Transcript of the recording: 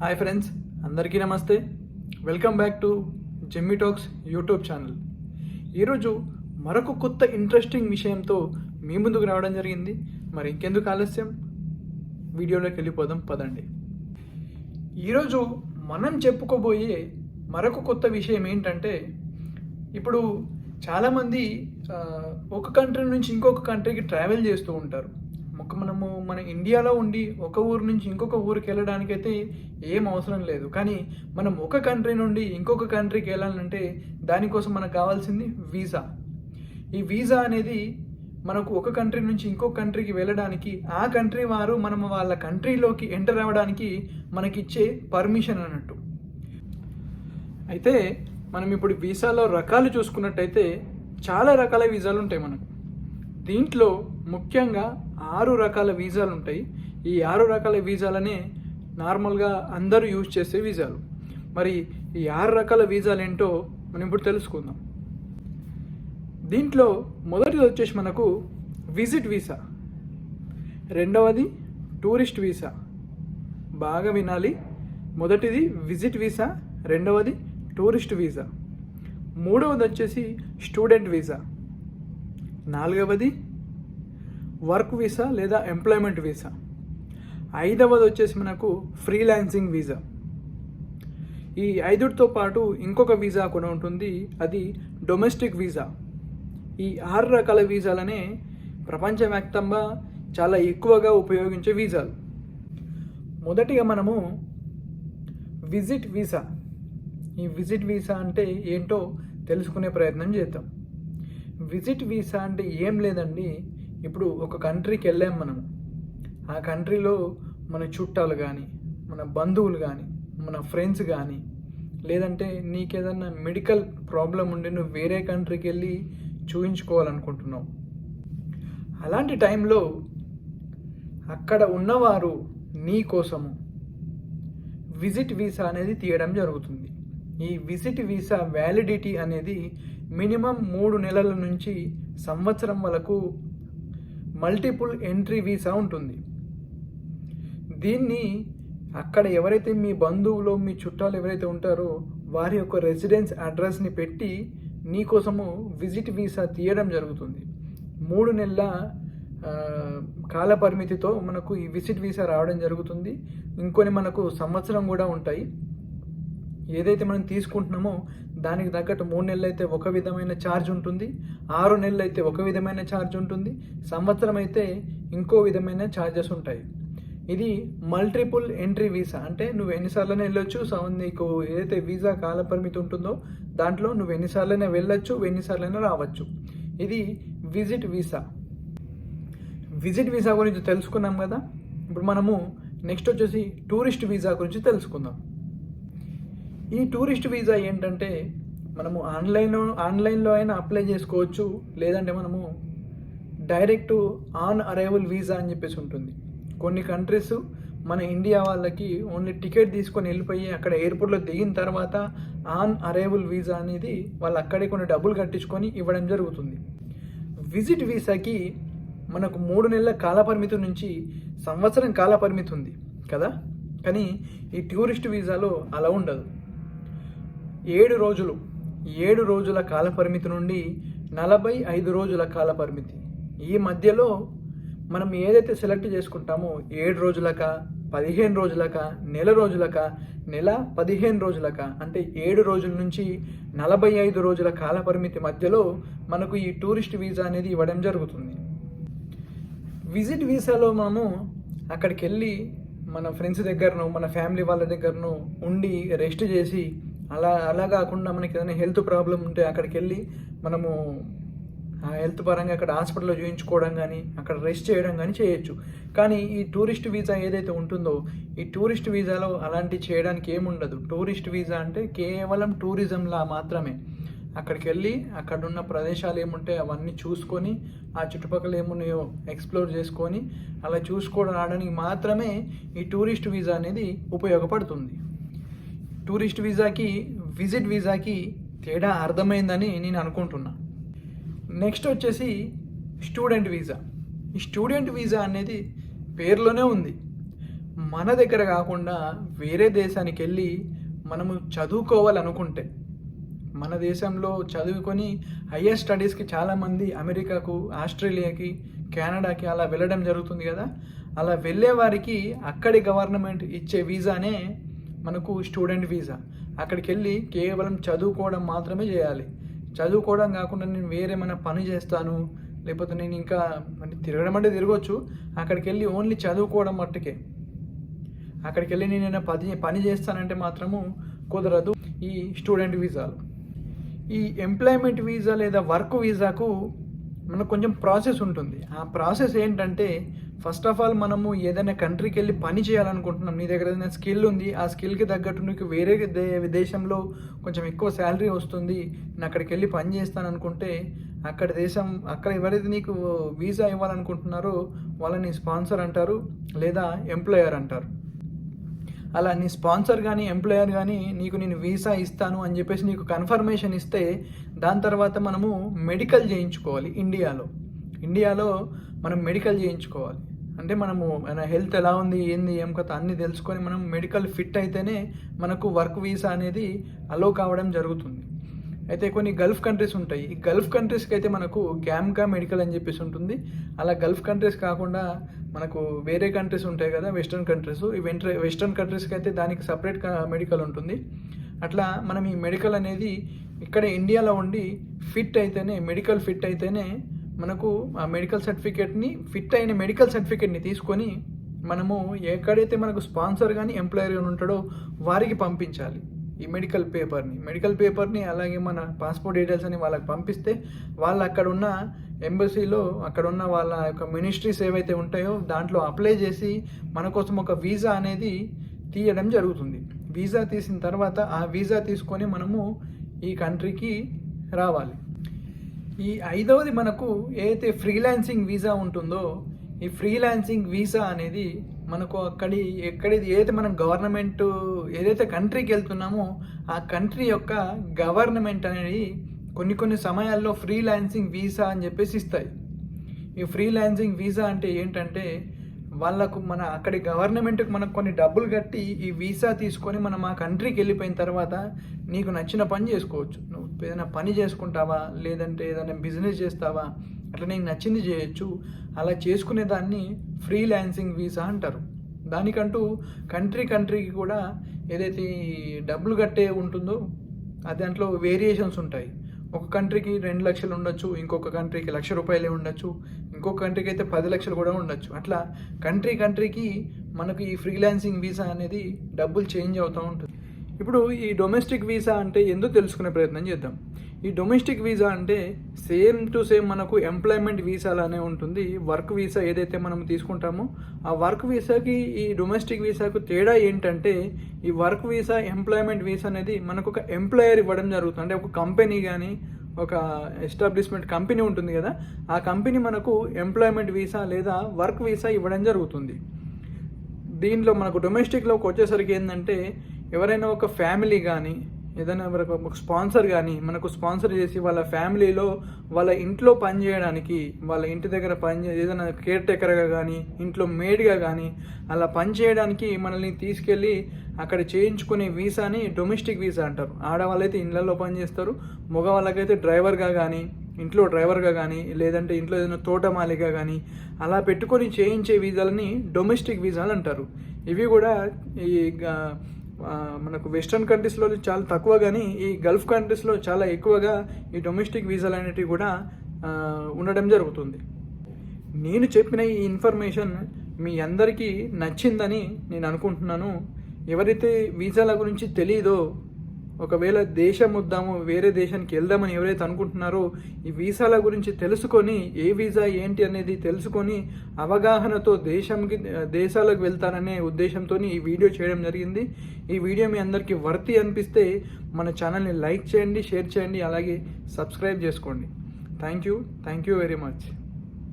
Hi friends అందరికీ నమస్తే. Welcome back to Jemmi talks YouTube channel ఈరోజు మరొక కొత్త ఇంట్రెస్టింగ్ విషయంతో మీ ముందుకు రావడం జరిగింది. మరి ఇంకెందుకు ఆలస్యం? వీడియోలోకి వెళ్ళిపోదాం పదండి. ఈరోజు మనం చెప్పుకోబోయే మరొక కొత్త విషయం ఏంటంటే ఇప్పుడు చాలామంది ఒక కంట్రీ నుంచి ఇంకొక కంట్రీకి ట్రావెల్ చేస్తూ ఉంటారు. ఒక మనము మన ఇండియాలో ఉండి ఒక ఊరు నుంచి ఇంకొక ఊరికి వెళ్ళడానికైతే ఏం అవసరం లేదు. కానీ మనం ఒక కంట్రీ నుండి ఇంకొక కంట్రీకి వెళ్ళాలంటే దానికోసం మనకు కావాల్సింది వీసా. ఈ వీసా అనేది మనకు ఒక కంట్రీ నుంచి ఇంకొక కంట్రీకి వెళ్ళడానికి ఆ కంట్రీ వారు మనం వాళ్ళ కంట్రీలోకి ఎంటర్ అవ్వడానికి మనకిచ్చే పర్మిషన్ అన్నట్టు. అయితే మనం ఇప్పుడు వీసాలో రకాలు చూసుకున్నట్టయితే చాలా రకాల వీసాలు ఉంటాయి మనకు. దీంట్లో ముఖ్యంగా ఆరు రకాల వీసాలు ఉంటాయి. ఈ ఆరు రకాల వీజాలనే నార్మల్గా అందరూ యూజ్ చేసే వీజాలు మరి ఈ ఆరు రకాల వీజాలు ఏంటో మనం ఇప్పుడు తెలుసుకుందాం. దీంట్లో మొదటిది వచ్చేసి మనకు విజిట్ వీసా. రెండవది టూరిస్ట్ వీసా. బాగా వినాలి. మొదటిది విజిట్ వీసా రెండవది టూరిస్ట్ వీసా. మూడవది వచ్చేసి స్టూడెంట్ వీసా. నాలుగవది వర్క్ వీసా లేదా ఎంప్లాయ్మెంట్ వీసా. ఐదవది వచ్చేసి మనకు ఫ్రీలాన్సింగ్ వీసా. ఈ ఐదుటితో పాటు ఇంకొక వీసా కూడా ఉంటుంది అది డొమెస్టిక్ వీసా. ఈ ఆరు రకాల వీసాలనే ప్రపంచవ్యాప్తంగా చాలా ఎక్కువగా ఉపయోగించే వీసాలు. మొదటిగా మనము విజిట్ వీసా. ఈ విజిట్ వీసా అంటే ఏంటో తెలుసుకునే ప్రయత్నం చేద్దాం. విజిట్ వీసా అంటే ఏం లేదండి. ఇప్పుడు ఒక కంట్రీకి వెళ్ళాం మనం. ఆ కంట్రీలో మన చుట్టాలు కానీ మన బంధువులు కానీ మన ఫ్రెండ్స్ కానీ లేదంటే నీకేదన్నా మెడికల్ ప్రాబ్లం ఉండి నువ్వు వేరే కంట్రీకి వెళ్ళి చూయించుకోవాలనుకుంటున్నావు. అలాంటి టైంలో అక్కడ ఉన్నవారు నీ కోసము విజిట్ వీసా అనేది తీయడం జరుగుతుంది. ఈ విజిట్ వీసా వ్యాలిడిటీ అనేది మినిమం మూడు నెలల నుంచి సంవత్సరం వరకు మల్టిపుల్ ఎంట్రీ వీసా ఉంటుంది. దీన్ని అక్కడ ఎవరైతే మీ బంధువులు మీ చుట్టాలు ఎవరైతే ఉంటారో వారి యొక్క రెసిడెన్స్ అడ్రస్ని పెట్టి నీకోసము విజిట్ వీసా తీయడం జరుగుతుంది. మూడు నెలల కాలపరిమితితో కాల పరిమితితో మనకు ఈ విజిట్ వీసా రావడం జరుగుతుంది. ఇంకొని మనకు సంవత్సరం కూడా ఉంటాయి. ఏదైతే మనం తీసుకుంటున్నామో దానికి తగ్గట్టు మూడు నెలలు అయితే ఒక విధమైన ఛార్జ్ ఉంటుంది ఆరు నెలలు అయితే ఒక విధమైన ఛార్జ్ ఉంటుంది సంవత్సరం అయితే ఇంకో విధమైన ఛార్జెస్ ఉంటాయి. ఇది మల్టిపుల్ ఎంట్రీ వీసా. అంటే నువ్వు ఎన్నిసార్లైనా వెళ్ళొచ్చు సో నీకు ఏదైతే వీసా కాల పరిమితి ఉంటుందో దాంట్లో నువ్వు ఎన్నిసార్లైనా వెళ్ళొచ్చు ఎన్నిసార్లైనా రావచ్చు. ఇది విజిట్ వీసా. విజిట్ వీసా గురించి తెలుసుకున్నాం కదా? ఇప్పుడు మనము నెక్స్ట్ వచ్చేసి టూరిస్ట్ వీసా గురించి తెలుసుకుందాం. ఈ టూరిస్ట్ వీసా ఏంటంటే మనము ఆన్లైన్ ఆన్లైన్లో అయినా అప్లై చేసుకోవచ్చు లేదంటే మనము డైరెక్ట్ ఆన్ అరైవల్ వీసా అని చెప్పేసి ఉంటుంది. కొన్ని కంట్రీస్ మన ఇండియా వాళ్ళకి ఓన్లీ టికెట్ తీసుకొని వెళ్ళిపోయి అక్కడ ఎయిర్పోర్ట్లో దిగిన తర్వాత ఆన్ అరైవల్ వీసా అనేది వాళ్ళు అక్కడే కొన్ని డబ్బులు కట్టించుకొని ఇవ్వడం జరుగుతుంది. విజిట్ వీసాకి మనకు మూడు నెలల కాలపరిమితి నుంచి సంవత్సరం కాలపరిమితి ఉంది కదా? కానీ ఈ టూరిస్ట్ వీసాలో అలా ఉండదు. ఏడు రోజులు ఏడు రోజుల కాలపరిమితి నుండి నలభై ఐదు రోజుల కాలపరిమితి ఈ మధ్యలో మనం ఏదైతే సెలెక్ట్ చేసుకుంటామో ఏడు రోజులక పదిహేను రోజులక నెల రోజులక నెల పదిహేను రోజులక అంటే ఏడు రోజుల నుంచి నలభై ఐదు రోజుల కాలపరిమితి మధ్యలో మనకు ఈ టూరిస్ట్ వీసా అనేది ఇవ్వడం జరుగుతుంది. విజిట్ వీసాలో మనము అక్కడికి వెళ్ళి మన ఫ్రెండ్స్ దగ్గరను మన ఫ్యామిలీ వాళ్ళ దగ్గరను ఉండి రెస్ట్ చేసి అలా అలా కాకుండా మనకి ఏదైనా హెల్త్ ప్రాబ్లం ఉంటే అక్కడికి వెళ్ళి మనము ఆ హెల్త్ పరంగా అక్కడ హాస్పిటల్లో చూయించుకోవడం కానీ అక్కడ రెస్ట్ చేయడం కానీ చేయొచ్చు. కానీ ఈ టూరిస్ట్ వీసా ఏదైతే ఉంటుందో ఈ టూరిస్ట్ వీసాలో అలాంటి చేయడానికి ఏముండదు. టూరిస్ట్ వీసా అంటే కేవలం టూరిజంలా మాత్రమే. అక్కడికి వెళ్ళి అక్కడ ఉన్న ప్రదేశాలు ఏముంటాయి అవన్నీ చూసుకొని ఆ చుట్టుపక్కల ఏమున్నాయో ఎక్స్ప్లోర్ చేసుకొని అలా చూసుకోవడం రావడానికి మాత్రమే ఈ టూరిస్ట్ వీసా అనేది ఉపయోగపడుతుంది. టూరిస్ట్ వీసాకి విజిట్ వీసాకి తేడా అర్థమైందని నేను అనుకుంటున్నా. నెక్స్ట్ వచ్చేసి స్టూడెంట్ వీసా ఈ స్టూడెంట్ వీసా అనేది పేరులోనే ఉంది. మన దగ్గర కాకుండా వేరే దేశానికి వెళ్ళి మనము చదువుకోవాలనుకుంటే మన దేశంలో చదువుకొని హయ్యర్ స్టడీస్కి చాలామంది అమెరికాకు ఆస్ట్రేలియాకి కెనడాకి అలా వెళ్ళడం జరుగుతుంది కదా. అలా వెళ్ళే వారికి అక్కడి గవర్నమెంట్ ఇచ్చే వీసానే మనకు స్టూడెంట్ వీసా. అక్కడికి వెళ్ళి కేవలం చదువుకోవడం మాత్రమే చేయాలి. చదువుకోవడం కాకుండా నేను వేరేమైనా పని చేస్తాను లేకపోతే నేను ఇంకా అంటే తిరగడం అంటే తిరగవచ్చు అక్కడికి వెళ్ళి ఓన్లీ చదువుకోవడం మట్టుకే. అక్కడికి వెళ్ళి నేను పని పని చేస్తానంటే మాత్రము కుదరదు ఈ స్టూడెంట్ వీసాలు. ఈ ఎంప్లాయ్మెంట్ వీసా లేదా వర్క్ వీసాకు మనకు కొంచెం ప్రాసెస్ ఉంటుంది. ఆ ప్రాసెస్ ఏంటంటే ఫస్ట్ ఆఫ్ ఆల్ మనము ఏదైనా కంట్రీకి వెళ్ళి పని చేయాలనుకుంటున్నాం నీ దగ్గర ఏదైనా స్కిల్ ఉంది ఆ స్కిల్కి తగ్గట్టు నీకు వేరే దే దేశంలో కొంచెం ఎక్కువ శాలరీ వస్తుంది నేను అక్కడికి వెళ్ళి పని చేస్తాను అనుకుంటే అక్కడ దేశం అక్కడ ఎవరైతే నీకు వీసా ఇవ్వాలనుకుంటున్నారో వాళ్ళని స్పాన్సర్ అంటారు లేదా ఎంప్లాయర్ అంటారు. అలా నీ స్పాన్సర్ కానీ ఎంప్లాయర్ కానీ నీకు నేను వీసా ఇస్తాను అని చెప్పేసి నీకు కన్ఫర్మేషన్ ఇస్తే దాని తర్వాత మనము మెడికల్ చేయించుకోవాలి ఇండియాలో. ఇండియాలో మనం మెడికల్ చేయించుకోవాలి. అంటే మనము మన హెల్త్ ఎలా ఉంది ఏంది ఏం కథ అన్ని తెలుసుకొని మనం మెడికల్ ఫిట్ అయితేనే మనకు వర్క్ వీసా అనేది అలో కావడం జరుగుతుంది. అయితే కొన్ని గల్ఫ్ కంట్రీస్ ఉంటాయి. ఈ గల్ఫ్ కంట్రీస్కి అయితే మనకు గ్యామ్కా మెడికల్ అని చెప్పేసి ఉంటుంది. అలా గల్ఫ్ కంట్రీస్ కాకుండా మనకు వేరే కంట్రీస్ ఉంటాయి కదా వెస్ట్రన్ కంట్రీస్. ఈ వెంట్ర వెస్ట్రన్ కంట్రీస్కి అయితే దానికి సపరేట్ మెడికల్ ఉంటుంది. అట్లా మనం ఈ మెడికల్ అనేది ఇక్కడ ఇండియాలో ఉండి ఫిట్ అయితేనే మెడికల్ ఫిట్ అయితేనే మనకు ఆ మెడికల్ సర్టిఫికేట్ని ఫిట్ అయిన మెడికల్ సర్టిఫికేట్ని తీసుకొని మనము ఎక్కడైతే మనకు స్పాన్సర్ కానీ ఎంప్లాయర్ కానీ ఉంటాడో వారికి పంపించాలి. ఈ మెడికల్ పేపర్ని మెడికల్ పేపర్ని అలాగే మన పాస్పోర్ట్ డీటెయిల్స్ అని వాళ్ళకి పంపిస్తే వాళ్ళు అక్కడ ఉన్న ఎంబసీలో అక్కడ ఉన్న వాళ్ళ యొక్క మినిస్ట్రీస్ ఏవైతే ఉంటాయో దాంట్లో అప్లై చేసి మన కోసం ఒక వీసా అనేది తీయడం జరుగుతుంది. వీసా తీసిన తర్వాత ఆ వీసా తీసుకొని మనము ఈ కంట్రీకి రావాలి. ఈ ఐదవది మనకు ఏదైతే ఫ్రీలాన్సింగ్ వీసా ఉంటుందో ఈ ఫ్రీలాన్సింగ్ వీసా అనేది మనకు అక్కడి ఎక్కడైతే ఏదైతే మనం గవర్నమెంట్ ఏదైతే కంట్రీకి వెళ్తున్నామో ఆ కంట్రీ యొక్క గవర్నమెంట్ అనేది కొన్ని కొన్ని సమయాల్లో ఫ్రీలాన్సింగ్ వీసా అని చెప్పేసి ఇస్తాయి. ఈ ఫ్రీలాన్సింగ్ వీసా అంటే ఏంటంటే వాళ్ళకు మన అక్కడి గవర్నమెంట్కి మనకు కొన్ని డబ్బులు కట్టి ఈ వీసా తీసుకొని మనం ఆ కంట్రీకి వెళ్ళిపోయిన తర్వాత నీకు నచ్చిన పని చేసుకోవచ్చు. నువ్వు ఏదైనా పని చేసుకుంటావా? లేదంటే ఏదైనా బిజినెస్ చేస్తావా? అట్లా నీకు నచ్చింది చేయొచ్చు. అలా చేసుకునే దాన్ని ఫ్రీలాన్సింగ్ వీసా అంటారు. దానికంటూ కంట్రీ కంట్రీకి కూడా ఏదైతే డబ్బులు కట్టే ఉంటుందో అది దాంట్లో వేరియేషన్స్ ఉంటాయి. ఒక కంట్రీకి రెండు లక్షలు ఉండొచ్చు ఇంకొక కంట్రీకి లక్ష రూపాయలే ఉండొచ్చు ఇంకొక కంట్రీకి అయితే పది లక్షలు కూడా ఉండొచ్చు. అట్లా కంట్రీ కంట్రీకి మనకు ఈ ఫ్రీలాన్సింగ్ వీసా అనేది డబ్బులు చేంజ్ అవుతూ ఉంటుంది. ఇప్పుడు ఈ డొమెస్టిక్ వీసా అంటే ఎందుకు తెలుసుకునే ప్రయత్నం చేద్దాం. ఈ డొమెస్టిక్ వీసా అంటే సేమ్ టు సేమ్ మనకు ఎంప్లాయ్మెంట్ వీసాలనే ఉంటుంది. వర్క్ వీసా ఏదైతే మనం తీసుకుంటామో ఆ వర్క్ వీసాకి ఈ డొమెస్టిక్ వీసాకు తేడా ఏంటంటే ఈ వర్క్ వీసా ఎంప్లాయ్మెంట్ వీసా అనేది మనకు ఒక ఎంప్లాయర్ ఇవ్వడం జరుగుతుంది. అంటే ఒక కంపెనీ కానీ ఒక ఎస్టాబ్లిష్మెంట్ కంపెనీ ఉంటుంది కదా ఆ కంపెనీ మనకు ఎంప్లాయ్మెంట్ వీసా లేదా వర్క్ వీసా ఇవ్వడం జరుగుతుంది. దీంట్లో మనకు డొమెస్టిక్లోకి వచ్చేసరికి ఏంటంటే ఎవరైనా ఒక ఫ్యామిలీ కానీ ఏదైనా ఒక స్పాన్సర్ కానీ మనకు స్పాన్సర్ చేసి వాళ్ళ ఫ్యామిలీలో వాళ్ళ ఇంట్లో పని చేయడానికి వాళ్ళ ఇంటి దగ్గర పని ఏదైనా కేర్ టేకర్గా కానీ ఇంట్లో మేడ్గా కానీ అలా పని చేయడానికి మనల్ని తీసుకెళ్ళి అక్కడ చేయించుకునే వీసాని డొమెస్టిక్ వీసా అంటారు. ఆడవాళ్ళైతే ఇళ్ళల్లో పని చేస్తారు మగవాళ్ళకైతే డ్రైవర్గా కానీ ఇంట్లో డ్రైవర్గా కానీ లేదంటే ఇంట్లో ఏదైనా తోటమాలిగా కానీ అలా పెట్టుకొని చేయించే వీసాలని డొమెస్టిక్ వీసాలు అంటారు. ఇవి కూడా ఈ మనకు వెస్ట్రన్ కంట్రీస్లో చాలా తక్కువ కానీ ఈ గల్ఫ్ కంట్రీస్లో చాలా ఎక్కువగా ఈ డొమెస్టిక్ వీసాలు అనేటివి కూడా ఉండడం జరుగుతుంది. నేను చెప్పిన ఈ ఇన్ఫర్మేషన్ మీ అందరికీ నచ్చిందని నేను అనుకుంటున్నాను. ఎవరైతే వీసాల గురించి తెలియదో ఒకవేళ దేశం వద్దాము వేరే దేశానికి వెళ్దామని ఎవరైతే అనుకుంటున్నారో ఈ వీసాల గురించి తెలుసుకొని ఏ వీసా ఏంటి అనేది తెలుసుకొని అవగాహనతో దేశంకి దేశాలకు వెళ్తారనే ఉద్దేశంతో ఈ వీడియో చేయడం జరిగింది. ఈ వీడియో మీ అందరికీ వర్తి అనిపిస్తే మన ఛానల్ని లైక్ చేయండి షేర్ చేయండి అలాగే సబ్స్క్రైబ్ చేసుకోండి. Thank you. Thank you very much.